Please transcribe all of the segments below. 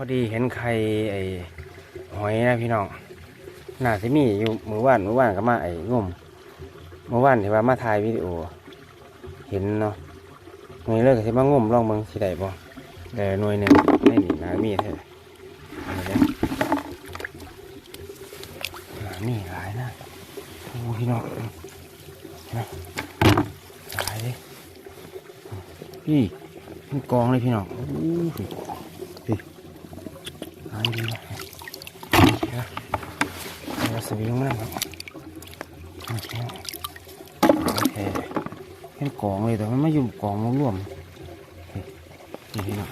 พอดีเห็นไข่ไอ้หอยนะพี่น้องน่าสิมีอยู่มือว่านมือว่านก็มาไอ้งมมือว่านที่ว่ามาถ่ายวิดีโอ เห็นเนาะหน่วยเลิกสิมางมลองเบิ่งสิได้บ่แต่หน่วยหนึ่งไม่หนีนามีเท่าเอาเด้อนามีหลายนะโอ้พี่น้องนะหลายเลยพี่มันกองเลยพี่น้องโอ้ายดีนะเดี๋ยวเอาสวิงมาครับโอเคโอเคเป็นกองเลยแต่มันไม่อยู่กองรวมๆนี่นี่น้อง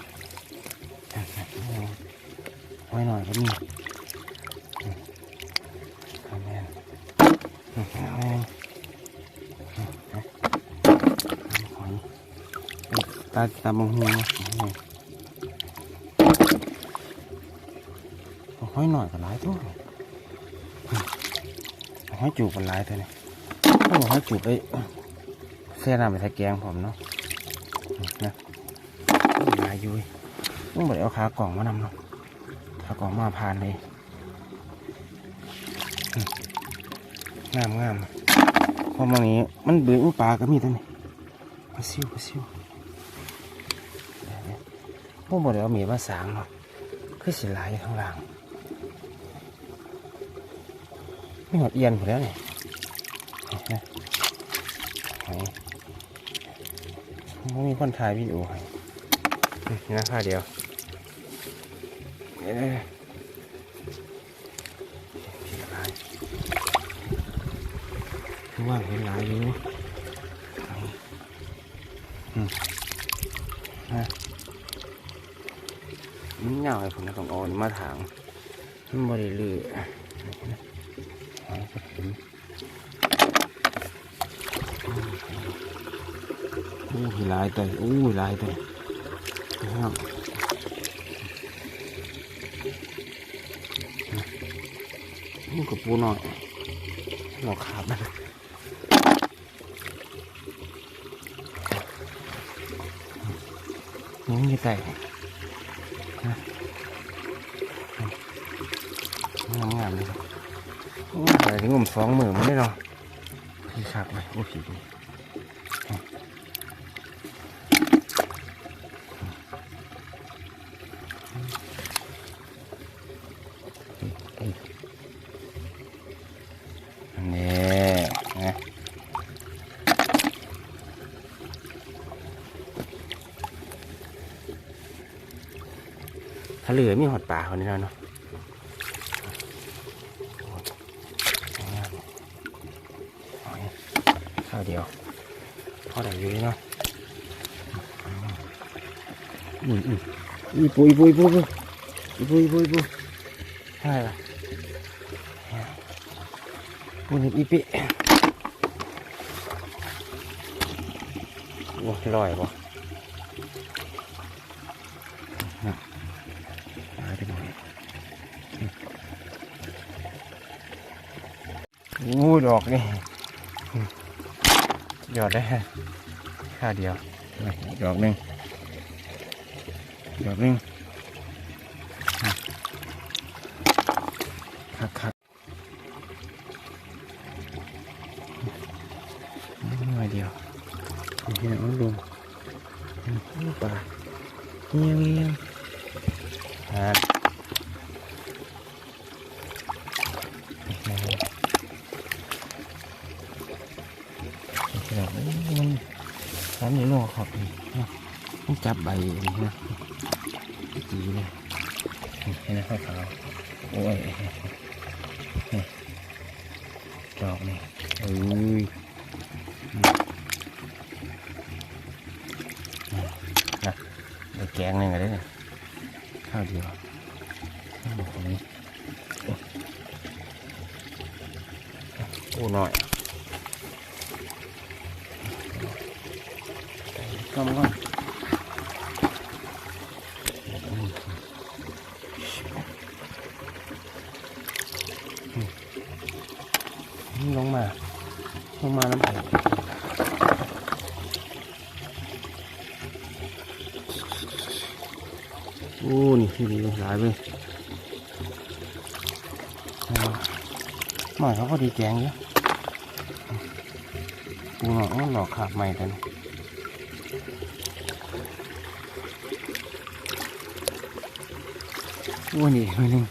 ไว้หน่อยก็มีแมนอืมเอาแมนอืมเอาหอยตาตางหูนะเอา หอยหน่อยก็หลายตัวอืมเอาหอยจูบก็หลายตัวนี่เอาหอยจูบไปเส้นน้ำไปใส่แกงผมเนาะนะลายยุ้ยต้องบอกเอาขากล่องมานำเนาะขากล่องมาผ่านเลยงามงามพราะมันนี้มันเบื่ออุปลาก็มีตัวนี้ปลาซิวปลาซิวพวกบอกเอามีมาสางเนาะคือสิหลายอยู่ข้างล่างไม่ หมดเอียนหมดแล้วเนี่ยไม่มีคนถ่ายวิดีโอให้นะค่าเดียวว่างเห็นหลายอยู่มันเหงาไอ้ผมนะของอ่อนมาถางมันบริลือ อู้หลายเตยอู้หลายเตยนะครับนี่กับปูหน่อยหลอกขาบนะยังมีไต่งามงามๆเลย แต่ที่งมสองหมือมันได้เนาะพี่ขาดเลยโอ้ยผีนี่นะถ้าเหลือมีหอดป่าคนนี้แล้วเนาะเอาเนี่ย ข้าวเดียวพอได้อยู่เนาะอืมอืมอีปุยปุยปุยปุยอีปุยปุยปุยใช่ปะปูนิบอีปิโอ้ยลอยบ่นะหายไปหน่อยโอ้ดอกนี่ หยอดได้ค่าเดียวนี่ดอกหนึ่งดอกหนึ่งคักคักหน่อยเดียวนี่นะมันลงนี่ปลาเงี้ยเงี้ยฮะ มันทำอย่างนี้ครับมันจับใบนะจีเลยนี่นะขาวโอ้ยดอกนี่เอ้ยได้แกงนึ่งก็ได้เนี่ยข้าวเดียวข้าวหม กำลังลงมา ลงมาน้ำแข็งโอ้ นี่คือลงหลายไใหม่เขาก็ดีแกงเยอะปูหน่อยหลอกขาดใหม่แต่ อ้วนอีกหนึ่ง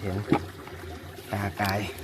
เห็นตาไกา